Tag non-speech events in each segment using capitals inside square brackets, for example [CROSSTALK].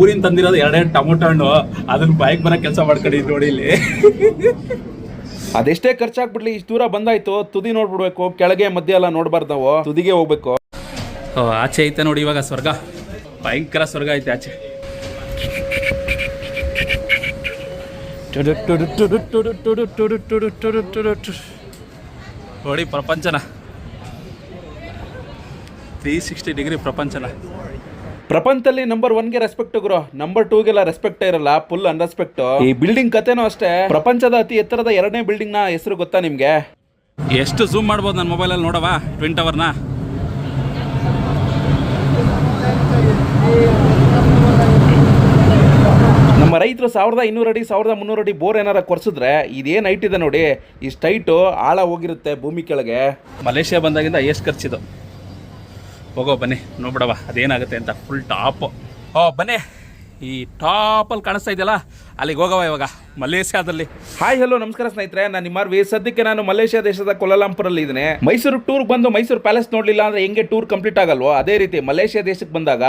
ಊರಿನ ತಂದಿರೋದು ಎರಡೆರಡು ಟೊಮೊಟೊ ಹಣ್ಣು. ಅದನ್ನ ಬೈಕ್ ಬರೋ ಕೆಲಸ ಮಾಡ್ಕೊಂಡಿದ್ದು ನೋಡಿ ಇಲ್ಲಿ. ಅದೆಷ್ಟೇ ಖರ್ಚಾಗ್ಬಿಡ್ಲಿ ಇಷ್ಟು ದೂರ ಬಂದಾಯ್ತು. ತುದಿ ನೋಡ್ಬಿಡ್ಬೇಕು. ಕೆಳಗೆ ಮಧ್ಯ ಎಲ್ಲ ನೋಡ್ಬಾರ್ದು ನಾವು ತುದಿಗೆ ಹೋಗ್ಬೇಕು. ಓ ಆಚೆ ಐತೆ ನೋಡಿ ಇವಾಗ ಸ್ವರ್ಗ. ಭಯಂಕರ ಸ್ವರ್ಗ ಐತೆ ಆಚೆ. ನೋಡಿ ಪ್ರಪಂಚನ. ತ್ರೀ ಸಿಕ್ಸ್ಟಿ ಡಿಗ್ರಿ ಪ್ರಪಂಚನ. ಪ್ರಪಂಚದಲ್ಲಿ ನಂಬರ್ ಒನ್ಗೆ ರೆಸ್ಪೆಕ್ಟ್ ಗುರು. ನಂಬರ್ ಟೂಗೆಲ್ಲ ರೆಸ್ಪೆಕ್ಟ್ ಇರಲ್ಲ ಫುಲ್ ಅನ್ರೆಸ್ಪೆಕ್ಟ್ ಈ ಬಿಲ್ಡಿಂಗ್ ಕತೆನೂ ಅಷ್ಟೇ. ಪ್ರಪಂಚದ ಅತಿ ಎತ್ತರದ ಎರಡನೇ ಬಿಲ್ಡಿಂಗ್ನ ಹೆಸರು ಗೊತ್ತಾ ನಿಮ್ಗೆ? ಎಷ್ಟು ಝೂಮ್ ಮಾಡ್ಬೋದು ನನ್ನ ಮೊಬೈಲಲ್ಲಿ ನೋಡವಾ ಟ್ವಿನ್ ಟವರ್ನ ನಮ್ಮ ರೈತರು ಸಾವಿರದ ಇನ್ನೂರು ಅಡಿ ಸಾವಿರದ ಮುನ್ನೂರು ಅಡಿ ಬೋರ್ ಏನಾರ ಕೊರ್ಸಿದ್ರೆ ಇದೇನು ಇದೆ ನೋಡಿ. ಇಷ್ಟು ಹೈಟು ಆಳ ಹೋಗಿರುತ್ತೆ ಭೂಮಿ ಕೆಳಗೆ. ಮಲೇಷ್ಯಾ ಬಂದಾಗಿಂದ ಎಷ್ಟು ಖರ್ಚಿದು. ಹೋಗೋ, ಬನ್ನಿ ನೋಡ್ಬಿಡವ ಅದೇನಾಗುತ್ತೆ ಅಂತ ಫುಲ್ ಟಾಪ್ ಓ, ಬನ್ನಿ, ಈ ಟಾಪಲ್ಲಿ ಕಾಣಿಸ್ತಾ ಇದೆಯಲ್ಲ, ಅಲ್ಲಿಗೆ ಹೋಗವ ಇವಾಗ, ಮಲೇಷ್ಯಾದಲ್ಲಿ. ಹಾಯ್ ಹಲೋ ನಮಸ್ಕಾರ ಸ್ನೇಹಿತರೆ, ನಾನು ನಿಮ್ಮ ವಿ ಸದ್ಯಕ್ಕೆ ನಾನು ಮಲೇಷ್ಯಾ ದೇಶದ ಕೊಲಾಲಂಪುರಲ್ಲಿ ಇದ್ದೇನೆ. ಮೈಸೂರು ಟೂರ್ ಬಂದು ಮೈಸೂರು ಪ್ಯಾಲೇಸ್ ನೋಡಲಿಲ್ಲ ಅಂದ್ರೆ ಹೆಂಗೆ ಟೂರ್ ಕಂಪ್ಲೀಟ್ ಆಗಲ್ವೋ? ಅದೇ ರೀತಿ ಮಲೇಷ್ಯಾ ದೇಶಕ್ಕೆ ಬಂದಾಗ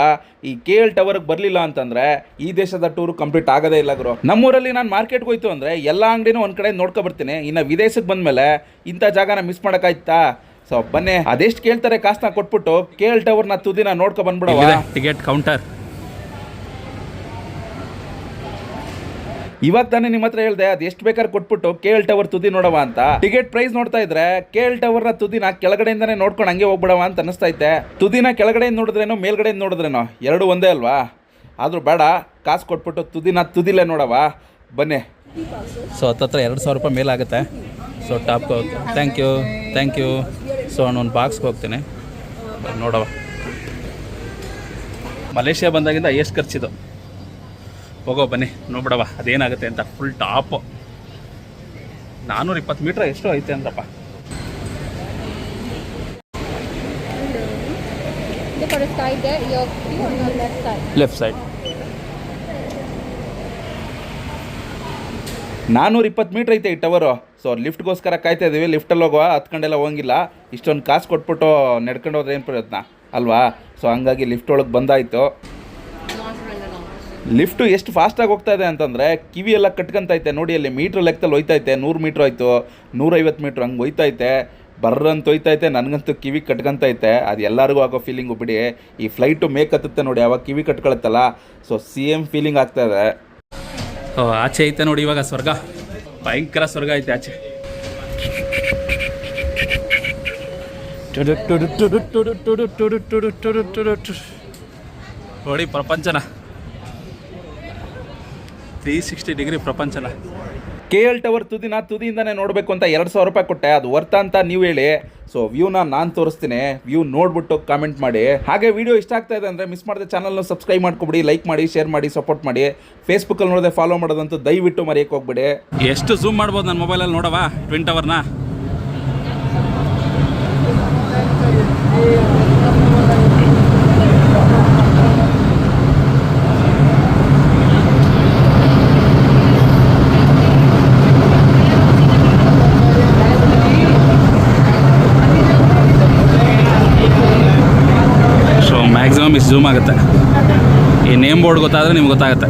ಈ ಕೆ ಎಲ್ ಟವರ್ಗೆ ಬರಲಿಲ್ಲ ಅಂತಂದ್ರೆ ಈ ದೇಶದ ಟೂರ್ ಕಂಪ್ಲೀಟ್ ಆಗದೇ ಇಲ್ಲ ಗುರು. ನಮ್ಮೂರಲ್ಲಿ ನಾನು ಮಾರ್ಕೆಟ್ಗೆ ಹೋಯ್ತು ಅಂದ್ರೆ ಎಲ್ಲ ಅಂಗಡಿನೂ ಒಂದು ಕಡೆ ನೋಡ್ಕೊ ಬರ್ತೀನಿ. ಇನ್ನು ವಿದೇಶಕ್ಕೆ ಬಂದಮೇಲೆ ಇಂಥ ಜಾಗನ ಮಿಸ್ ಮಾಡೋಕ್ಕಾಯ್ತಾ? ಸೊ ಬನ್ನಿ. ಅದೆಷ್ಟು ಕೇಳ್ತಾರೆ ಕಾಸನ್ನ ಕೊಟ್ಬಿಟ್ಟು ಕೆ ಎಲ್ ಟವರ್ನ ತುದಿನ ನೋಡ್ಕೊ ಬಂದ್ಬಿಡವ ಟಿಕೆಟ್ ಕೌಂಟರ್. ಇವಾಗ ತಾನೇ ನಿಮ್ಮ ಹತ್ರ ಹೇಳ್ದೆ ಅದು ಎಷ್ಟು ಬೇಕಾದ್ರೆ ಕೊಟ್ಬಿಟ್ಟು ಕೇಳ್ ಎಲ್ ಟವರ್ ತುದಿ ನೋಡವ ಅಂತ. ಟಿಕೆಟ್ ಪ್ರೈಸ್ ನೋಡ್ತಾ ಇದ್ರೆ ಕೇಳ್ ಎಲ್ ಟವರ್ನ ತುದಿನ ಕೆಳಗಡೆಯಿಂದಾನೆ ನೋಡ್ಕೊಂಡು ಹಂಗೆ ಹೋಗ್ಬಿಡವ ಅಂತ ಅನಿಸ್ತೈತೆ. ತುದಿನ ಕೆಳಗಡೆಯಿಂದ ನೋಡಿದ್ರೇನೋ ಮೇಲ್ಗಡೆಯಿಂದ ನೋಡಿದ್ರೇನೋ ಎರಡು ಒಂದೇ ಅಲ್ವಾ? ಆದ್ರೂ ಬೇಡ ಕಾಸು ಕೊಟ್ಬಿಟ್ಟು ತುದಿನ ತುದಿಲೇ ನೋಡವ ಬನ್ನಿ. ಸೊ ಹತ್ತತ್ರ ಎರಡು ಸಾವಿರ ರೂಪಾಯಿ ಮೇಲಾಗುತ್ತೆ. ಸೊ ಹೋಗ್ತೀನಿ thank you thank you so ಒಂದು ಬಾಕ್ಸ್ಗೆ ಹೋಗ್ತೀನಿ. ಬನ್ನಿ ನೋಡವ. ಮಲೇಷ್ಯಾ ಬಂದಾಗಿಂದ ಎಷ್ಟು ಖರ್ಚಿದು? ಹೋಗೋ ಬನ್ನಿ ನೋಡ್ಬಿಡವ ಅದೇನಾಗುತ್ತೆ ಅಂತ ಫುಲ್ ಟಾಪ್ ನಾನ್ನೂರ ಇಪ್ಪತ್ತು ಮೀಟ್ರ್ ಎಷ್ಟು ಐತೆ ಅಂದ್ರಪ್ಪ. ಲೆಫ್ಟ್ for ನಾನ್ನೂರ ಇಪ್ಪತ್ತು ಮೀಟ್ರ್ ಐತೆ ಈ ಟವರು ಸೊ ಲಿಫ್ಟ್ಗೋಸ್ಕರ ಕಾಯ್ತಾ ಇದ್ದೀವಿ ಲಿಫ್ಟಲ್ಲಿ ಹೋಗುವ, ಹತ್ಕೊಂಡೆಲ್ಲ ಹೋಗಿಲ್ಲ. ಇಷ್ಟೊಂದು ಕಾಸು ಕೊಟ್ಬಿಟ್ಟು ನಡ್ಕೊಂಡು ಹೋದ್ರೆ ಏನು ಪ್ರಯತ್ನ? ಅಲ್ವಾ? ಸೊ ಹಂಗಾಗಿ ಲಿಫ್ಟ್ ಒಳಗೆ ಬಂದಾಯಿತು. ಲಿಫ್ಟು ಎಷ್ಟು ಫಾಸ್ಟಾಗಿ ಹೋಗ್ತಾ ಇದೆ ಅಂತಂದರೆ, ಕಿವಿ ಎಲ್ಲ ಕಟ್ಕೊಂತೈತೆ. ನೋಡಿ, ಅಲ್ಲಿ ಮೀಟ್ರ್ ಲೆಕ್ಕದಲ್ಲಿ ಹೋಯ್ತೈತೆ. ನೂರು ಮೀಟ್ರ್ ಆಯಿತು ನೂರೈವತ್ತು ಮೀಟ್ರ್ ಹಂಗೆ ಹೋಯ್ತೈತೆ. ಬರ್ರಂತ ಹೋಯ್ತೈತೆ. ನನಗಂತೂ ಕಿವಿ ಕಟ್ಕೊಂತೈತೆ. ಅದು ಎಲ್ಲರಿಗೂ ಆಗೋ ಫೀಲಿಂಗು ಬಿಡಿ. ಈ ಫ್ಲೈಟು ಮೇಕ್ ಹತ್ತುತ್ತೆ ನೋಡಿ, ಯಾವಾಗ ಕಿವಿ ಕಟ್ಕೊಳತ್ತಲ್ಲ. ಸೊ ಸೇಮ್ ಫೀಲಿಂಗ್ ಆಗ್ತಾ ಇದೆ. ಓ ಆಚೆ ಐತೆ ನೋಡಿ ಇವಾಗ ಸ್ವರ್ಗ ಭಯಂಕರ ಸ್ವರ್ಗ ಐತೆ ಆಚೆ ನೋಡಿ ಪ್ರಪಂಚನ ತ್ರೀ ಸಿಕ್ಸ್ಟಿ ಡಿಗ್ರಿ ಪ್ರಪಂಚನ. ಕೆ ಎಲ್ ಟವರ್ ತುದಿನ ತುದಿಯಿಂದನೇ ನೋಡಬೇಕು ಅಂತ ಎರಡು ಸಾವಿರ ರೂಪಾಯಿ ಕೊಟ್ಟೆ. ಅದು ವರ್ತ ಅಂತ ನೀವು ಹೇಳಿ. ಸೊ ವ್ಯೂನ ನಾನು ತೋರಿಸ್ತೀನಿ. ವ್ಯೂ ನೋಡ್ಬಿಟ್ಟು ಕಾಮೆಂಟ್ ಮಾಡಿ. ಹಾಗೆ ವಿಡಿಯೋ ಇಷ್ಟ ಆಗ್ತಾ ಇದೆ ಅಂದರೆ ಮಿಸ್ ಮಾಡಿದೆ ಚಾನಲ್ನ ಸಬ್ಸ್ಕ್ರೈಬ್ ಮಾಡ್ಕೊಬಿಡಿ ಲೈಕ್ ಮಾಡಿ ಶೇರ್ ಮಾಡಿ ಸಪೋರ್ಟ್ ಮಾಡಿ. ಫೇಸ್ಬುಕ್ಕಲ್ಲಿ ನೋಡದೆ ಫಾಲೋ ಮಾಡೋದಂತೂ ದಯವಿಟ್ಟು ಮರೆಯಕ್ಕೆ ಹೋಗ್ಬಿಡಿ. ಎಷ್ಟು ಝೂಮ್ ಮಾಡ್ಬೋದು ನನ್ನ ಮೊಬೈಲಲ್ಲಿ ನೋಡವಾ? ಟ್ವಿನ್ ಟವರ್ನ ಸೊ ಆಗುತ್ತೆ. ಈ ನೇಮ್ ಬೋರ್ಡ್ ಗೊತ್ತಾದರೆ ನಿಮ್ಗೆ ಗೊತ್ತಾಗುತ್ತೆ.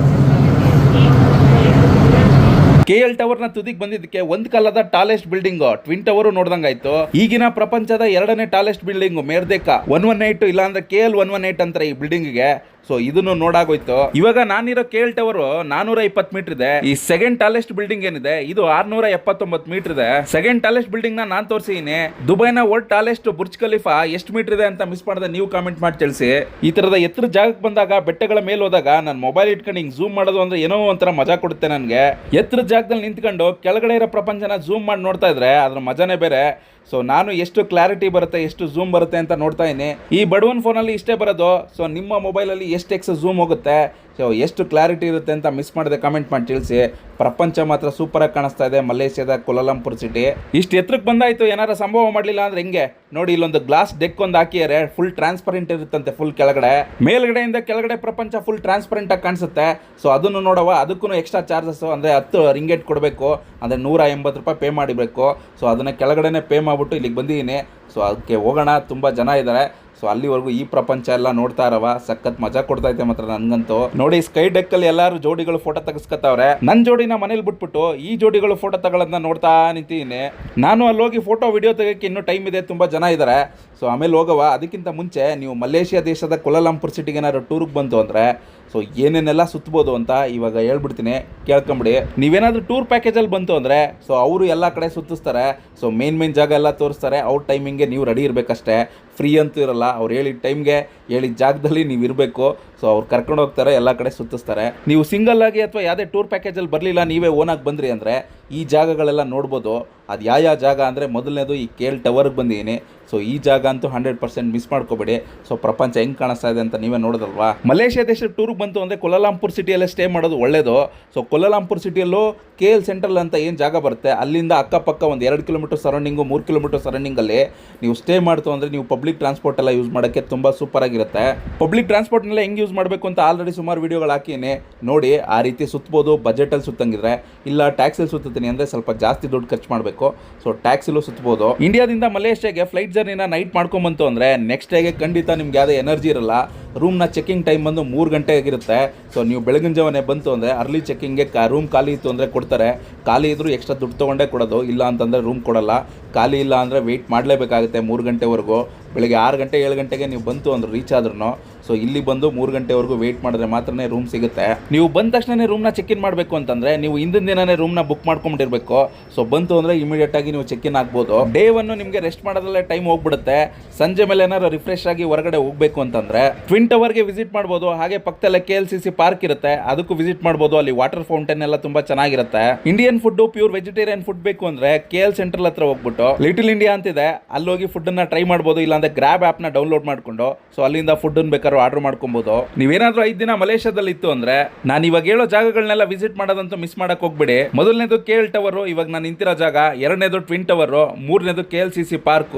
ಕೆ ಎಲ್ ಟವರ್ನ ತುದಿಗೆ ಬಂದಿದ್ದಕ್ಕೆ ಒಂದು ಕಾಲದ ಟಾಲೆಸ್ಟ್ ಬಿಲ್ಡಿಂಗ್ ಟ್ವಿನ್ ಟವರು ನೋಡ್ದಂಗಾಯ್ತು. ಈಗಿನ ಪ್ರಪಂಚದ ಎರಡನೇ tallest building Merdeka. One one eight ಇಲ್ಲಾಂದ್ರೆ K L one one eight ಅಂತಾರೆ ಈ ಬಿಲ್ಡಿಂಗ್ಗೆ ಸೊ ಇದನ್ನು ನೋಡಾಗೋಯ್ತು. ಇವಾಗ ನಾನಿರೋ ಕೇಳ್ ಟವರ್ ನಾನೂರ ಇಪ್ಪತ್ತು ಮೀಟರ್ ಇದೆ. ಈ ಸೆಕೆಂಡ್ ಟಾಲೆಸ್ಟ್ ಬಿಲ್ಡಿಂಗ್ ಏನಿದೆ, ಇದು ಆರ್ನೂರ ಎಪ್ಪತ್ತೊಂಬತ್ತು ಮೀಟರ್ ಇದೆ. ಸೆಕೆಂಡ್ ಟಾಲೆಸ್ಟ್ ಬಿಲ್ಡಿಂಗ್ನ ನಾನ್ ತೋರಿಸಿದೀನಿ. ದುಬೈನ ವರ್ಲ್ಡ್ ಟಾಲೆಸ್ಟ್ ಬುರ್ಜ್ ಖಲೀಫಾ ಎಷ್ಟು ಮೀಟರ್ ಇದೆ ಅಂತ ಮಿಸ್ ಮಾಡದೆ, ನೀವು ಕಾಮೆಂಟ್ ಮಾಡಿ ತಿಳಿಸಿ. ಈ ತರದ ಎತ್ತರ ಜಾಗಕ್ಕೆ ಬಂದಾಗ, ಬೆಟ್ಟಗಳ ಮೇಲೆ ಹೋದಾಗ, ನಾನು ಮೊಬೈಲ್ ಇಟ್ಕೊಂಡು ಹಿಂಗ್ ಝೂಮ್ ಮಾಡೋದು ಅಂದ್ರೆ ಏನೋ ಒಂಥರ ಮಜಾ ಕೊಡುತ್ತೆ ನನಗೆ. ಎತ್ತರ ಜಾಗದಲ್ಲಿ ನಿಂತ್ಕೊಂಡು ಕೆಳಗಡೆ ಇರೋ ಪ್ರಪಂಚನ ಝೂಮ್ ಮಾಡಿ ನೋಡ್ತಾ ಇದ್ರೆ, ಅದ್ರ ಮಜಾನೇ ಬೇರೆ. ಸೊ ನಾನು ಎಷ್ಟು ಕ್ಲಾರಿಟಿ ಬರುತ್ತೆ, ಎಷ್ಟು ಝೂಮ್ ಬರುತ್ತೆ ಅಂತ ನೋಡ್ತಾ ಇದ್ದೀನಿ ಈ ಬಡವನ್ ಫೋನಲ್ಲಿ ಇಷ್ಟೇ ಬರೋದು. ಸೊ ನಿಮ್ಮ ಮೊಬೈಲಲ್ಲಿ ಎಷ್ಟು ಎಕ್ಸ್ ಝೂಮ್ ಹೋಗುತ್ತೆ? ಸೊ ಎಷ್ಟು ಕ್ಲಾರಿಟಿ ಇರುತ್ತೆ ಅಂತ ಮಿಸ್ ಮಾಡದೆ ಕಮೆಂಟ್ ಮಾಡಿ ತಿಳಿಸಿ. ಪ್ರಪಂಚ ಮಾತ್ರ ಸೂಪರಾಗಿ ಕಾಣಿಸ್ತಾ ಇದೆ. ಮಲೇಷ್ಯಾದ ಕುಲಲಂಪುರ್ ಸಿಟಿ ಇಷ್ಟು ಎತ್ತರಕ್ಕೆ ಬಂದಾಯಿತು. ಏನಾರ ಸಂಭವ ಮಾಡಲಿಲ್ಲ ಅಂದ್ರೆ ಹಿಂಗೆ? ನೋಡಿ, ಇಲ್ಲೊಂದು ಗ್ಲಾಸ್ ಡೆಕ್ ಒಂದು ಹಾಕಿದರೆ ಫುಲ್ ಟ್ರಾನ್ಸ್ಪರೆಂಟ್ ಇರುತ್ತಂತೆ ಫುಲ್ ಕೆಳಗಡೆ. ಮೇಲ್ಗಡೆಯಿಂದ ಕೆಳಗಡೆ ಪ್ರಪಂಚ ಫುಲ್ ಟ್ರಾನ್ಸ್ಪರೆಂಟ್ ಆಗಿ ಕಾಣಿಸುತ್ತೆ. ಸೊ ಅದನ್ನು ನೋಡುವ ಅದಕ್ಕೂ ಎಕ್ಸ್ಟ್ರಾ ಚಾರ್ಜಸ್ ಅಂದರೆ ಹತ್ತು ರಿಂಗೇಟ್ ಕೊಡಬೇಕು. ಅಂದರೆ ನೂರ ಎಂಬತ್ತು ರೂಪಾಯಿ ಪೇ ಮಾಡಬೇಕು ಸೊ ಅದನ್ನು ಕೆಳಗಡೆನೇ ಪೇ ಮಾಡಿಬಿಟ್ಟು ಇಲ್ಲಿಗೆ ಬಂದಿದ್ದೀನಿ ಸೊ ಅದಕ್ಕೆ ಹೋಗೋಣ. ತುಂಬ ಜನ ಇದ್ದಾರೆ ಸೊ ಅಲ್ಲಿವರೆಗೂ ಈ ಪ್ರಪಂಚ ಎಲ್ಲ ನೋಡ್ತಾ ಇರವ. ಸಖತ್ ಮಜಾ ಕೊಡ್ತಾ ಇದೆ ಮಾತ್ರ ನನ್ಗಂತೂ. ನೋಡಿ ಸ್ಕೈ ಡೆಕ್ ಅಲ್ಲಿ ಎಲ್ಲಾರು ಜೋಡಿಗಳು ಫೋಟೋ ತೆಗೆಸ್ಕೊತಾವ್ರೆ ನನ್ ಜೋಡಿನ ಮನೇಲಿ ಬಿಟ್ಬಿಟ್ಟು ಈ ಜೋಡಿಗಳು ಫೋಟೋ ತಗೊಳ್ಳೋದನ್ನ ನೋಡ್ತಾ ನಿಂತೀನಿ ನಾನು ಅಲ್ಲಿ ಹೋಗಿ ಫೋಟೋ ವಿಡಿಯೋ ತೆಗೋಕೆ ಇನ್ನೂ ಟೈಮ್ ಇದೆ. ತುಂಬಾ ಜನ ಇದ್ದಾರೆ ಸೊ ಆಮೇಲೆ ಹೋಗವ ಅದಕ್ಕಿಂತ ಮುಂಚೆ ನೀವು ಮಲೇಷಿಯಾ ದೇಶದ ಕೊಲಾಲಂಪುರ್ ಸಿಟಿಗೆ ಏನಾದ್ರು ಟೂರ್ಗೆ ಬಂತು ಅಂದರೆ ಸೊ ಏನೇನೆಲ್ಲ ಸುತ್ತಬಹುದು ಅಂತ ಇವಾಗ ಹೇಳ್ಬಿಡ್ತೀನಿ. ಕೇಳ್ಕೊಂಬಿಡಿ. ನೀವೇನಾದ್ರೂ ಟೂರ್ ಪ್ಯಾಕೇಜಲ್ಲಿ ಬಂತು ಅಂದರೆ ಸೊ ಅವರು ಎಲ್ಲ ಕಡೆ ಸುತ್ತಿಸ್ತಾರೆ. ಸೊ ಮೇನ್ ಮೇನ್ ಜಾಗ ಎಲ್ಲ ತೋರಿಸ್ತಾರೆ. ಅವ್ರ ಟೈಮಿಂಗ್ಗೆ ನೀವು ರೆಡಿ ಇರಬೇಕಷ್ಟೇ. ಫ್ರೀ ಅಂತೂ ಇರಲ್ಲ. ಅವ್ರು ಹೇಳಿದ ಟೈಮ್ಗೆ ಹೇಳಿದ ಜಾಗದಲ್ಲಿ ನೀವು ಇರಬೇಕು. ಸೊ ಅವ್ರು ಕರ್ಕೊಂಡು ಹೋಗ್ತಾರೆ, ಎಲ್ಲ ಕಡೆ ಸುತ್ತಿಸ್ತಾರೆ. ನೀವು ಸಿಂಗಲ್ ಆಗಿ ಅಥವಾ ಯಾವುದೇ ಟೂರ್ ಪ್ಯಾಕೇಜಲ್ಲಿ ಬರಲಿಲ್ಲ, ನೀವೇ ಓನಾಗಿ ಬಂದ್ರಿ ಅಂದರೆ ಈ ಜಾಗಗಳೆಲ್ಲ ನೋಡ್ಬೋದು. ಅದು ಯಾವ ಯಾವ ಜಾಗ ಅಂದರೆ ಮೊದಲನೇದು ಈ ಕೇಲ್ ಟವರ್ಗೆ ಬಂದಿದ್ದೀನಿ. ಸೊ ಈ ಜಾಗ ಅಂತೂ ಹಂಡ್ರೆಡ್ ಪರ್ಸೆಂಟ್ ಮಿಸ್ ಮಾಡ್ಕೋಬೇಡಿ. ಸೊ ಪ್ರಪಂಚ ಹೆಂಗೆ ಕಾಣಿಸ್ತಾ ಇದೆ ಅಂತ ನೀವೇ ನೋಡೋದಲ್ವಾ ಮಲೇಷ್ಯಾ ದೇಶದ ಟೂರ್ಗೆ ಬಂತು ಅಂದರೆ ಕೊಲಾಲಾಂಪುರ್ ಸಿಟಿಯಲ್ಲೇ ಸ್ಟೇ ಮಾಡೋದು ಒಳ್ಳೇದು. ಸೊ ಕೊಲಾಲಾಂಪುರ್ ಸಿಟಿಯಲ್ಲೂ ಕೆ ಎಲ್ ಸೆಂಟ್ರಲ್ ಅಂತ ಏನು ಜಾಗ ಬರುತ್ತೆ? ಅಲ್ಲಿಂದ ಅಕ್ಕಪಕ್ಕ ಒಂದು ಎರಡು ಕಿಲೋಮೀಟರ್ ಸರೌಂಡಿಂಗು ಮೂರು ಕಿಲೋಮೀಟರ್ ಸರೌಂಡಿಂಗಲ್ಲಿ ನೀವು ಸ್ಟೇ ಮಾಡ್ತು ಅಂದರೆ ನೀವು ಪಬ್ಲಿಕ್ ಟ್ರಾನ್ಸ್ಪೋರ್ಟ್ ಎಲ್ಲ ಯೂಸ್ ಮಾಡೋಕ್ಕೆ ತುಂಬ ಸೂಪರ್ ಆಗಿರುತ್ತೆ. ಪಬ್ಲಿಕ್ ಟ್ರಾನ್ಸ್ಪೋರ್ಟ್ನೆಲ್ಲ ಹೆಂಗೆ ಯೂಸ್ ಮಾಡಬೇಕು ಅಂತ ಆಲ್ರೆಡಿ ಸುಮಾರು ವೀಡಿಯೋಗಳು ಹಾಕಿನಿ. ನೋಡಿ, ಆ ರೀತಿ ಸುತ್ತಬೋದು ಬಜೆಟಲ್ಲಿ ಸುತ್ತಂಗಿದ್ರೆ. ಇಲ್ಲ ಟ್ಯಾಕ್ಸಲ್ಲಿ ಸುತ್ತೀನಿ ಅಂದರೆ ಸ್ವಲ್ಪ ಜಾಸ್ತಿ ದುಡ್ಡು ಖರ್ಚು ಮಾಡಬೇಕು. ಸೊ ಟ್ಯಾಕ್ಸಲ್ಲೂ ಸುತ್ತಬೋದು ಇಂಡಿಯಾದಿಂದ ಮಲೇಷ್ಯಾಗೆ ಫ್ಲೈಟ್ ಜರ್ನಿನ ನೈಟ್ ಮಾಡ್ಕೊಂಬಂತು ಅಂದರೆ ನೆಕ್ಸ್ಟ್ ಡೇಗೆ ಖಂಡಿತ ನಿಮ್ಗೆ ಯಾವುದೇ ಎನರ್ಜಿ ಇರಲ್ಲ. ರೂಮ್ನ ಚೆಕಿಂಗ್ ಟೈಮ್ ಬಂದು ಮೂರು ಗಂಟೆ ಆಗಿರುತ್ತೆ. ಸೊ ನೀವು ಬೆಳಗಿನ ಜಾವನೇ ಬಂತು ಅಂದರೆ ಅರ್ಲಿ ಚೆಕಿಂಗ್ಗೆ ಕಾ ರೂಮ್ ಖಾಲಿ ಇತ್ತು ಅಂದರೆ ಕೊಡ್ತಾರೆ. ಖಾಲಿ ಇದ್ದರೂ ಎಕ್ಸ್ಟ್ರಾ ದುಡ್ಡು ತೊಗೊಂಡೇ ಕೊಡೋದು. ಇಲ್ಲ ಅಂತಂದರೆ ರೂಮ್ ಕೊಡಲ್ಲ. ಖಾಲಿ ಇಲ್ಲ ಅಂದರೆ ವೆಯ್ಟ್ ಮಾಡಲೇಬೇಕಾಗುತ್ತೆ ಮೂರು ಗಂಟೆವರೆಗೂ. ಬೆಳಗ್ಗೆ ಆರು ಗಂಟೆ ಏಳು ಗಂಟೆಗೆ ನೀವು ಬಂತು ಅಂದ್ರೆ ರೀಚ್ ಆದ್ರೂ ಸೊ ಇಲ್ಲಿ ಬಂದು ಮೂರು ಗಂಟೆವರೆಗೂ ವೇಟ್ ಮಾಡಿದ್ರೆ ಮಾತ್ರನೇ ರೂಮ್ ಸಿಗುತ್ತೆ. ನೀವು ಬಂದ ತಕ್ಷಣ ರೂಮ್ನ ಚೆಕ್ ಇನ್ ಮಾಡಬೇಕು ಅಂತಂದ್ರೆ, ನೀವು ಹಿಂದಿನ ದಿನನೇ ರೂಮ್ನ ಬುಕ್ ಮಾಡ್ಕೊಂಡಿರ್ಬೇಕು ಸೊ ಬಂತು ಅಂದರೆ ಇಮಿಡಿಯೇಟ್ ಆಗಿ ನೀವು ಚೆಕ್ ಇನ್ ಆಗ್ಬೋದು. ಡೇ ಒನ್ ನಿಮಗೆ ರೆಸ್ಟ್ ಮಾಡೋದಲ್ಲೇ ಟೈಮ್ ಹೋಗ್ಬಿಡುತ್ತೆ. ಸಂಜೆ ಮೇಲೆ ಏನಾದ್ರು ರಿಫ್ರೆಶ್ ಆಗಿ ಹೊರಗಡೆ ಹೋಗಬೇಕು ಅಂತಂದ್ರೆ ಟ್ವಿನ್ ಟವರ್ಗೆ ವಿಸಿಟ್ ಮಾಡ್ಬೋದು. ಹಾಗೆ ಪಕ್ಕದಲ್ಲೇ ಕೆ ಪಾರ್ಕ್ ಇರುತ್ತೆ. ಅದಕ್ಕೂ ವಿಸಿಟ್ ಮಾಡ್ಬೋದು. ಅಲ್ಲಿ ವಾಟರ್ ಫೌಂಟೇನ್ ಎಲ್ಲ ತುಂಬಾ ಚೆನ್ನಾಗಿರುತ್ತೆ. Indian food pure vegetarian food ಬೇಕು ಅಂದ್ರೆ ಕೆ ಎಲ್ ಸೆಂಟ್ರಲ್ ಹತ್ರ ಹೋಗ್ಬಿಟ್ಟು ಲಿಟಲ್ ಇಂಡಿಯಾ ಅಂತಿದೆ. ಅಲ್ಲಿ ಹೋಗಿ ಫುಡ್ ಅನ್ನ ಟ್ರೈ ಮಾಡ್ಬೋದು. ಇಲ್ಲಾಂದ್ರೆ ಗ್ರಾಬ್ ಆಪ್ನ ಡೌನ್ಲೋಡ್ ಮಾಡ್ಕೊಂಡು ಸೊ ಅಲ್ಲಿಂದ ಫುಡ್ ಬೇಕಾದ್ರೂ ಆರ್ಡರ್ ಮಾಡ್ಕೊಬೋದು. ನೀವೇನಾದ್ರೂ ಐದು ದಿನ ಮಲೇಷ್ಯಾದಲ್ಲಿ ಇತ್ತು ಅಂದ್ರೆ ನಾನು ಇವಾಗ ಹೇಳೋ ಜಾಗಗಳನ್ನೆಲ್ಲ ವಿಸಿಟ್ ಮಾಡೋದಂತೂ ಮಿಸ್ ಮಾಡಕ್ ಹೋಗ್ಬಿಡಿ. ಮೊದಲನೇದು ಕೆ ಎಲ್ ಟವರ್ ಇವಾಗ ನಾನು ನಿಂತಿರೋ ಜಾಗ, ಎರಡನೇದು ಟ್ವಿನ್ ಟವರ್ ಮೂರನೇದು K L C C park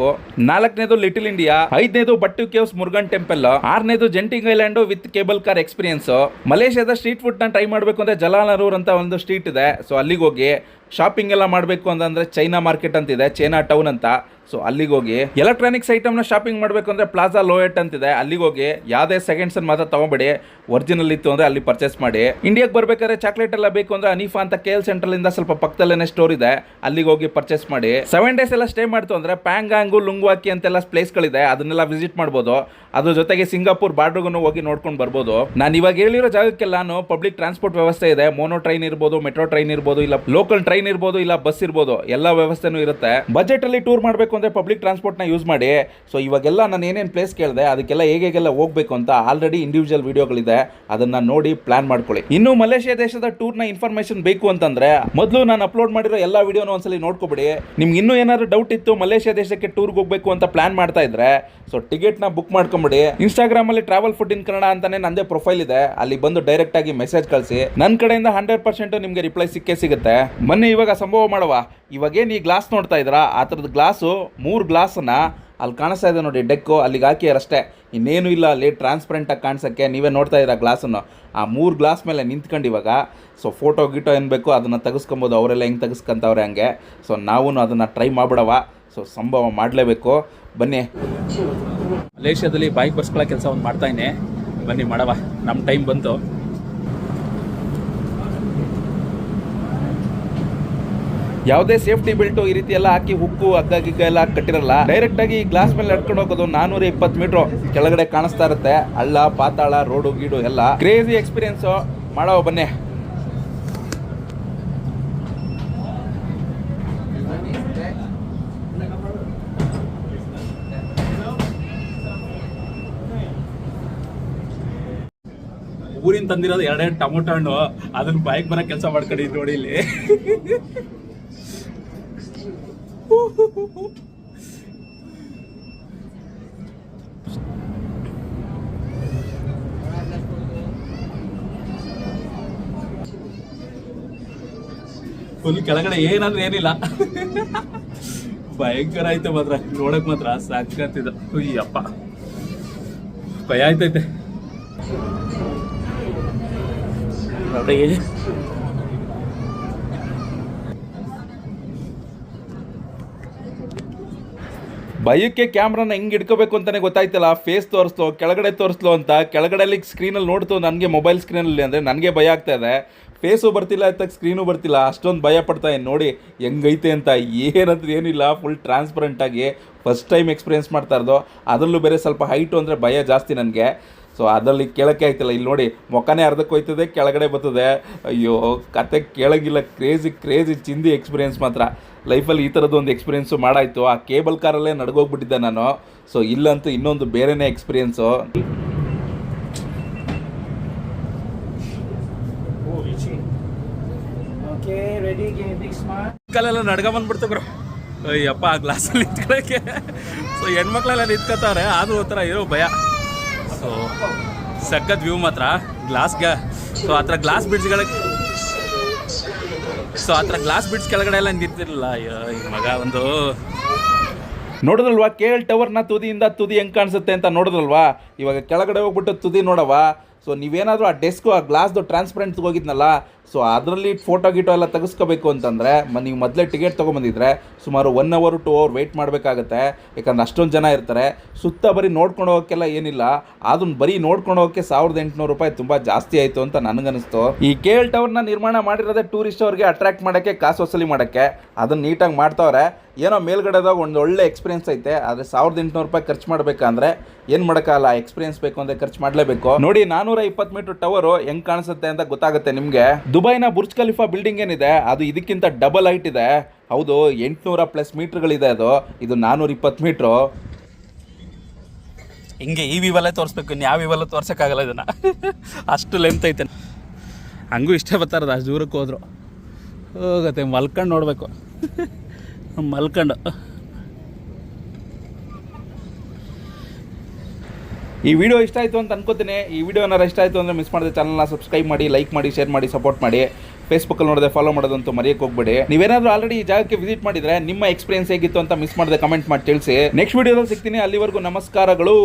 ನಾಲ್ಕನೇದು ಲಿಟಲ್ ಇಂಡಿಯಾ ಐದನೇದು ಬಟ್ಟು ಕೇವ್ಸ್ ಮುರುಗನ್ ಟೆಂಪಲ್ ಆರನೇದು Genting island with cable car experience ಮಲೇಷ್ಯಾದ street ಫುಡ್ನ ಟ್ರೈ ಮಾಡಬೇಕು ಅಂದ್ರೆ ಜಲಾನರೂರ್ ಅಂತ ಒಂದು ಸ್ಟ್ರೀಟ್ ಇದೆ. ಸೊ ಅಲ್ಲಿಗೆ ಹೋಗಿ ಶಾಪಿಂಗ್ ಎಲ್ಲ ಮಾಡಬೇಕು ಅಂತಂದರೆ ಚೈನಾ ಮಾರ್ಕೆಟ್ ಅಂತಿದೆ ಚೈನಾ ಟೌನ್ ಅಂತ. ಸೊ ಅಲ್ಲಿಗೆ ಹೋಗಿ ಎಲೆಕ್ಟ್ರಾನಿಕ್ಸ್ ಐಟಮ್ನ ಶಾಪಿಂಗ್ ಮಾಡಬೇಕು ಅಂದರೆ ಪ್ಲಾಜಾ ಲೋಯೆಟ್ ಅಂತಿದೆ. ಅಲ್ಲಿಗೆ ಹೋಗಿ ಯಾವುದೇ ಸೆಕೆಂಡ್ಸ್ ಮಾತ್ರ ತಗೊಬೇಡಿ. ಒರಿಜಿನಲ್ ಇತ್ತು ಅಂದರೆ ಅಲ್ಲಿ ಪರ್ಚೇಸ್ ಮಾಡಿ. ಇಂಡಿಯಾಗೆ ಬರಬೇಕಾದ್ರೆ ಚಾಕ್ಲೇಟ್ ಎಲ್ಲ ಬೇಕು ಅಂದರೆ ಅನೀಫಾ ಅಂತ ಕೆ ಎಲ್ ಸೆಂಟ್ರಲಿಂದ ಸ್ವಲ್ಪ ಪಕ್ಕದಲ್ಲೇ ಸ್ಟೋರ್ ಇದೆ. ಅಲ್ಲಿಗೆ ಹೋಗಿ ಪರ್ಚೇಸ್ ಮಾಡಿ. ಸೆವೆನ್ ಡೇಸ್ ಎಲ್ಲ ಸ್ಟೇ ಮಾಡ್ತು ಅಂದರೆ ಪ್ಯಾಂಗಾಂಗು ಲುಂಗ್ವಾಕಿ ಅಂತೆಲ್ಲ ಪ್ಲೇಸ್ಗಳಿದೆ ಅದನ್ನೆಲ್ಲ ವಿಸಿಟ್ ಮಾಡ್ಬೋದು. ಅದ್ರ ಜೊತೆಗೆ ಸಿಂಗಾಪುರ್ ಬಾರ್ಡ್ರಿಗೂ ಹೋಗಿ ನೋಡ್ಕೊಂಡು ಬರ್ಬೋದು. ನಾನು ಇವಾಗ ಹೇಳಿರೋ ಜಾಗಕ್ಕೆಲ್ಲಾನು ಪಬ್ಲಿಕ್ ಟ್ರಾನ್ಸ್ಪೋರ್ಟ್ ವ್ಯವಸ್ಥೆ ಇದೆ. ಮೋನೋ ಟ್ರೈನ್ ಇರ್ಬೋದು ಮೆಟ್ರೋ ಟ್ರೈನ್ ಇರ್ಬೋದು, ಇಲ್ಲ ಲೋಕಲ್ ಟ್ರೈನ್ ಇರ್ಬೋದು ಇಲ್ಲ ಬಸ್ ಇರ್ಬೋದು, ಎಲ್ಲ ವ್ಯವಸ್ಥೆನೂ ಇರುತ್ತೆ. ಬಜೆಟ್ ಅಲ್ಲಿ ಟೂರ್ ಮಾಡಬೇಕು ಅಂದ್ರೆ ಪಬ್ಲಿಕ್ ಟ್ರಾನ್ಸ್ಪೋರ್ಟ್ನ ಯೂಸ್ ಮಾಡಿ. ಸೊ ಇವಾಗೆಲ್ಲ ನಾನು ಏನೇನು ಪ್ಲೇಸ್ ಕೇಳಿದೆ, ಅದಕ್ಕೆಲ್ಲ ಹೇಗೆಲ್ಲ ಹೋಗ್ಬೇಕು ಅಂತ ಆಲ್ರೆಡಿ ಇಂಡಿವಿಜುವಲ್ ವಿಡಿಯೋಗಳಿದೆ ಅದನ್ನ ನೋಡಿ ಪ್ಲಾನ್ ಮಾಡ್ಕೊಳ್ಳಿ. ಇನ್ನು ಮಲೇಷ್ಯಾ ದೇಶದ ಟೂರ್ನ ಇನ್ಫಾರ್ಮೇಶನ್ ಬೇಕು ಅಂತಂದ್ರೆ, ಮೊದಲು ನಾನು ಅಪ್ಲೋಡ್ ಮಾಡಿರೋ ಎಲ್ಲ ವಿಡಿಯೋನ ಒಂದ್ಸಲಿ ನೋಡ್ಕೊಬಿಡಿ. ನಿಮ್ಗೆ ಇನ್ನೂ ಏನಾದ್ರು ಡೌಟ್ ಇತ್ತು ಮಲೇಷ್ಯಾ ದೇಶಕ್ಕೆ ಟೂರ್ಗೆ ಹೋಗ್ಬೇಕು ಅಂತ ಪ್ಲಾನ್ ಮಾಡ್ತಾ ಇದ್ರೆ ಸೊ ಟಿಕೆಟ್ನ ಬುಕ್ ಮಾಡ್ಕೊಂಬಿಡಿ. ಇನ್ಸ್ಟಾಗ್ರಾಮ್ ಅಲ್ಲಿ ಟ್ರಾವೆಲ್ ಫುಡ್ ಇನ್ ಕನ್ನಡ ಅಂತಾನೆ ನಂದೇ ಪ್ರೊಫೈಲ್ ಇದೆ. ಅಲ್ಲಿ ಬಂದು ಡೈರೆಕ್ಟ್ ಆಗಿ ಮೆಸೇಜ್ ಕಳಿಸಿ. ನನ್ನ ಕಡೆಯಿಂದ ಹಂಡ್ರೆಡ್ ಪರ್ಸೆಂಟ್ ನಿಮ್ಗೆ ರಿಪ್ಲೈ ಸಿಕ್ಕೇ ಸಿಗುತ್ತೆ. ಮೊನ್ನೆ ಇವಾಗ ಸಂಭವ ಮಾಡುವ? ಇವಾಗೇನು ಈ ಗ್ಲಾಸ್ ನೋಡ್ತಾ ಇದ್ರಾ ಆ ಥರದ ಗ್ಲಾಸು ಮೂರು ಗ್ಲಾಸನ್ನ ಅಲ್ಲಿ ಕಾಣಿಸ್ತಾ ಇದೆ ನೋಡಿ ಡೆಕ್ಕು ಅಲ್ಲಿಗೆ ಹಾಕಿಯಾರಷ್ಟೇ. ಇನ್ನೇನು ಇಲ್ಲ, ಅಲ್ಲಿ ಟ್ರಾನ್ಸ್ಪರೆಂಟಾಗಿ ಕಾಣಿಸೋಕ್ಕೆ ನೀವೇ ನೋಡ್ತಾ ಇದ್ದೀರಾ ಗ್ಲಾಸನ್ನು ಆ ಮೂರು ಗ್ಲಾಸ್ ಮೇಲೆ ನಿಂತ್ಕೊಂಡು ಇವಾಗ ಸೊ ಫೋಟೋ ಗಿಟೋ ಏನು ಬೇಕು ಅದನ್ನು ತೆಗೆಸ್ಕೊಬೋದು, ಅವರೆಲ್ಲ ಹೆಂಗೆ ತೆಗೆಸ್ಕೊಂತವ್ರೆ ಹಂಗೆ. ಸೊ ನಾವು ಅದನ್ನು ಟ್ರೈ ಮಾಡಿಬಿಡವ. ಸೊ ಸಂಭವ ಮಾಡಲೇಬೇಕು. ಬನ್ನಿ. ಮಲೇಷ್ಯಾದಲ್ಲಿ ಬೈಕ್ ಬರ್ಸ್ಕೊಳ್ಳೋ ಕೆಲಸ ಒಂದು ಮಾಡ್ತಾಯಿನಿ ಬನ್ನಿ ಮಾಡವ ನಮ್ಮ ಟೈಮ್ ಬಂತು. ಯಾವುದೇ ಸೇಫ್ಟಿ ಬೆಲ್ಟ್ ಈ ರೀತಿ ಎಲ್ಲ ಹಾಕಿ ಹುಕ್ಕು, ಹಗ್ಗ, ಗಿಗ್ಗ ಎಲ್ಲ ಕಟ್ಟಿರಲ್ಲ. ಡೈರೆಕ್ಟ್ ಆಗಿ ಗ್ಲಾಸ್ ಮೇಲೆ ನಡ್ಕೊಂಡು ಹೋಗೋದು ನಾನೂರ ಇಪ್ಪತ್ತು ಮೀಟರ್ ಕೆಳಗಡೆ ಕಾಣಿಸ್ತಾ ಇರುತ್ತೆ. ಹಳ್ಳ, ಪಾತಾಳ ರೋಡು ಗೀಡು ಎಲ್ಲ. ಕ್ರೇಜಿ ಎಕ್ಸ್ಪೀರಿಯನ್ಸ್ ಮಾಡೋ, ಬನ್ನಿ. ಊರಿನ ತಂದಿರೋದು ಎರಡೆರಡು ಟೊಮೊಟೊ ಹಣ್ಣು. ಅದನ್ನ ಬೈಕ್ ಬರೋ ಕೆಲಸ ಮಾಡ್ಕೊಂಡಿದ್ದು ನೋಡಿ ಇಲ್ಲಿ. [LAUGHS] ಫುಲ್ ಕೆಳಗಡೆ ಏನಂದ್ರೆ ಏನಿಲ್ಲ. ಭಯಂಕರ ಆಯ್ತು ಮಾತ್ರ. ನೋಡಕ್ ಮಾತ್ರ ಸಾಕತ್ತಿದ ಅಯ್ಯಪ್ಪ ಭಯ ಆಯ್ತೈತೆ. ಭಯಕ್ಕೆ ಕ್ಯಾಮ್ರಾನ ಹೆಂಗೆ ಇಟ್ಕೋಬೇಕು ಅಂತಾನೆ ಗೊತ್ತಾಯ್ತಲ್ಲ? ಫೇಸ್ ತೋರಿಸ್ಲು, ಕೆಳಗಡೆ ತೋರಿಸ್ಲು ಅಂತ ಕೆಳಗಡೆ ಸ್ಕ್ರೀನಲ್ಲಿ ನೋಡ್ತು, ನನಗೆ ಮೊಬೈಲ್ ಸ್ಕ್ರೀನಲ್ಲಿ ಅಂದರೆ ನನಗೆ ಭಯ ಆಗ್ತಾ ಇದೆ. ಫೇಸು ಬರ್ತಿಲ್ಲ ಆಯ್ತಾಗ ಸ್ಕ್ರೀನು ಬರ್ತಿಲ್ಲ, ಅಷ್ಟೊಂದು ಭಯ ಪಡ್ತಾ ನೋಡಿ, ಹೆಂಗೈತೆ ಅಂತ ಏನಂದ್ರೆ ಏನಿಲ್ಲ ಫುಲ್ ಟ್ರಾನ್ಸ್ಪರೆಂಟ್ ಆಗಿ ಫಸ್ಟ್ ಟೈಮ್ ಎಕ್ಸ್ಪೀರಿಯನ್ಸ್ ಮಾಡ್ತಾ ಇರೋದು. ಅದರಲ್ಲೂ ಬೇರೆ ಸ್ವಲ್ಪ ಹೈಟು ಅಂದರೆ ಭಯ ಜಾಸ್ತಿ ನನಗೆ. ಸೊ ಅದರಲ್ಲಿ ಕೇಳೋಕ್ಕೆ ಆಯ್ತಿಲ್ಲ. ಇಲ್ಲಿ ನೋಡಿ ಮೊಕ್ಕನೇ ಅರ್ಧಕ್ಕೆ ಹೋಯ್ತದೆ ಕೆಳಗಡೆ ಬರ್ತದೆ. ಅಯ್ಯೋ ಕತೆ ಕೇಳಗಿಲ್ಲ. ಕ್ರೇಜಿ ಕ್ರೇಜಿ ಚಿಂದಿ ಎಕ್ಸ್ಪೀರಿಯೆನ್ಸ್ ಮಾತ್ರ. ಲೈಫಲ್ಲಿ ಈ ಥರದ್ದು ಒಂದು ಎಕ್ಸ್ಪೀರಿಯೆನ್ಸು ಮಾಡಾಯಿತು. ಆ ಕೇಬಲ್ ಕಾರಲ್ಲೇ ನಡ್ಗೋಗ್ಬಿಟ್ಟಿದ್ದೆ ನಾನು. ಸೊ ಇಲ್ಲಂತೂ ಇನ್ನೊಂದು ಬೇರೆನೇ ಎಕ್ಸ್ಪೀರಿಯೆನ್ಸು ಕಾಲೆಲ್ಲ ನಡ್ಗ ನಡ್ಕ ಬಂದ್ಬಿಡ್ತು ಅಯ್ಯಪ್ಪ ಆ ಗ್ಲಾಸಲ್ಲಿ ನಿಂತ್ಕೊಳ್ಳೋಕ್ಕೆ ಸೊ ಹೆಣ್ಮಕ್ಳೆಲ್ಲ ನಿಂತ್ಕೋತಾರೆ ಆದರೂ ಒಂಥರ ಇರೋ ಭಯ. ಸೊ ಸಖತ್ ವ್ಯೂ ಮಾತ್ರ. ಗ್ಲಾಸ್ಗೆ ಸೊ ಆ ಥರ ಗ್ಲಾಸ್ ಬಿಡ್ಸ್ಗಳ ಸೊ ಆ ಥರ ಗ್ಲಾಸ್ ಬಿಡ್ಸ್ ಕೆಳಗಡೆ ಎಲ್ಲ ನಿಂತಿರಲಿಲ್ಲ. ಅಯ್ಯೋ, ಈ ಮಗ ಒಂದು ನೋಡಿದ್ರಲ್ವಾ? ಕೇಳ್ ಟವರ್ನ ತುದಿಯಿಂದ ತುದಿ ಹೆಂಗೆ ಕಾಣಿಸುತ್ತೆ ಅಂತ ನೋಡಿದ್ರಲ್ವಾ? ಇವಾಗ ಕೆಳಗಡೆ ಹೋಗ್ಬಿಟ್ಟು ತುದಿ ನೋಡವ ಸೊ ನೀವೇನಾದರೂ ಆ ಡೆಸ್ಕು ಆ ಗ್ಲಾಸ್ದು ಟ್ರಾನ್ಸ್ಪರೆಂಟ್ ಹೋಗಿದ್ನಲ್ಲ ಸೊ ಅದರಲ್ಲಿ ಫೋಟೋ ಗೀಟೋ ಎಲ್ಲ ತೆಗೆಸ್ಕೋಬೇಕು ಅಂತಂದರೆ, ಮ, ನೀವು ಮೊದಲೇ ಟಿಕೆಟ್ ತೊಗೊಂಬಂದಿದ್ರೆ ಸುಮಾರು one hour to hour wait ಮಾಡಬೇಕಾಗತ್ತೆ. ಯಾಕಂದ್ರೆ ಅಷ್ಟೊಂದು ಜನ ಇರ್ತಾರೆ. ಸುತ್ತ ಬರೀ ನೋಡ್ಕೊಂಡು ಹೋಗೋಕ್ಕೆಲ್ಲ ಏನಿಲ್ಲ. ಅದನ್ನು ಬರೀ ನೋಡ್ಕೊಂಡು ಹೋಗೋಕ್ಕೆ ಸಾವಿರದ ಎಂಟುನೂರು ರೂಪಾಯಿ ತುಂಬ ಜಾಸ್ತಿ ಆಯಿತು ಅಂತ ನನಗನ್ನಿಸ್ತು. ಈ ಕೆ ಎಲ್ ಟವರ್ನ ನಿರ್ಮಾಣ ಮಾಡಿರೋದೇ ಟೂರಿಸ್ಟ್ ಅವ್ರಿಗೆ ಅಟ್ರಾಕ್ಟ್ ಮಾಡೋಕ್ಕೆ, ಕಾಸು ವಸೂಲಿ ಮಾಡೋಕ್ಕೆ. ಅದನ್ನು ನೀಟಾಗಿ ಮಾಡ್ತಾವ್ರೆ. ಏನೋ ಮೇಲ್ಗಡೆದಾಗ ಒಂದು ಒಳ್ಳೆ ಎಕ್ಸ್ಪೀರಿಯನ್ಸ್ ಐತೆ. ಆದರೆ ಸಾವಿರದ ಎಂಟುನೂರು ರೂಪಾಯಿ ಖರ್ಚು ಮಾಡಬೇಕಂದ್ರೆ ಏನು ಮಾಡೋಕ್ಕಲ್ಲ? ಎಕ್ಸ್ಪೀರಿಯನ್ಸ್ ಬೇಕು ಅಂದರೆ ಖರ್ಚು ಮಾಡಲೇಬೇಕು. ನೋಡಿ ನಾನೂರ ಇಪ್ಪತ್ತು ಮೀಟರ್ ಟವರ್ ಹೆಂಗೆ ಕಾಣಿಸುತ್ತೆ ಅಂತ ಗೊತ್ತಾಗುತ್ತೆ ನಿಮಗೆ. ದುಬೈನ ಬುರ್ಜ್ ಖಲೀಫಾ ಬಿಲ್ಡಿಂಗ್ ಏನಿದೆ ಅದು ಇದಕ್ಕಿಂತ ಡಬಲ್ ಹೈಟ್ ಇದೆ. ಹೌದು ಎಂಟುನೂರ ಪ್ಲಸ್ ಮೀಟ್ರ್ಗಳಿದೆ ಅದು. ಇದು ನಾನೂರ ಇಪ್ಪತ್ತು ಮೀಟ್ರು ಹಿಂಗೆ ಈ ವಿವಲ್ಲೇ ತೋರಿಸ್ಬೇಕು ಇನ್ನು ಯಾವ ವಿವಲ್ಲೂ ತೋರ್ಸೋಕ್ಕಾಗಲ್ಲ ಇದನ್ನು. ಅಷ್ಟು ಲೆಂತ್ ಐತೆ. ಹಂಗೂ ಇಷ್ಟೇ ಬರ್ತಾರದು ಅಷ್ಟು ದೂರಕ್ಕೆ ಹೋದ್ರು. ಹೋಗತ್ತೆ ಮಲ್ಕಂಡು ನೋಡಬೇಕು. ಮಲ್ಕೊಂಡು. ಈ ವಿಡಿಯೋ ಇಷ್ಟ ಆಯಿತು ಅಂತ ಅನ್ಕೋತೀನಿ. ಈ ವಿಡಿಯೋ ಏನಾರು ಇಷ್ಟ ಆಯಿತು ಅಂದರೆ ಮಿಸ್ ಮಾಡಿದ್ರೆ ಚಾನಲ್ನ ಸಬ್ಸ್ಕ್ರೈಬ್ ಮಾಡಿ ಲೈಕ್ ಮಾಡಿ ಶೇರ್ ಮಾಡಿ ಸಪೋರ್ಟ್ ಮಾಡಿ. ಫೇಸ್ಬುಕ್ಕಲ್ಲಿ ನೋಡದೆ ಫಾಲೋ ಮಾಡೋದಂತೂ ಮರೆಯೋಕೆ ಹೋಗ್ಬೇಡಿ. ನೀವೇನಾದರೂ ಆಲ್ರೆಡಿ ಈ ಜಾಗಕ್ಕೆ ವಿಸಿಟ್ ಮಾಡಿದರೆ ನಿಮ್ಮ ಎಕ್ಸ್ಪೀರಿಯನ್ಸ್ ಹೇಗಿತ್ತು ಅಂತ ಮಿಸ್ ಮಾಡಿದೆ ಕಮೆಂಟ್ ಮಾಡಿ ತಿಳಿಸಿ. ನೆಕ್ಸ್ಟ್ ವಿಡಿಯೋದಲ್ಲಿ ಸಿಗ್ತೀನಿ. ಅಲ್ಲಿವರೆಗೂ ನಮಸ್ಕಾರಗಳು.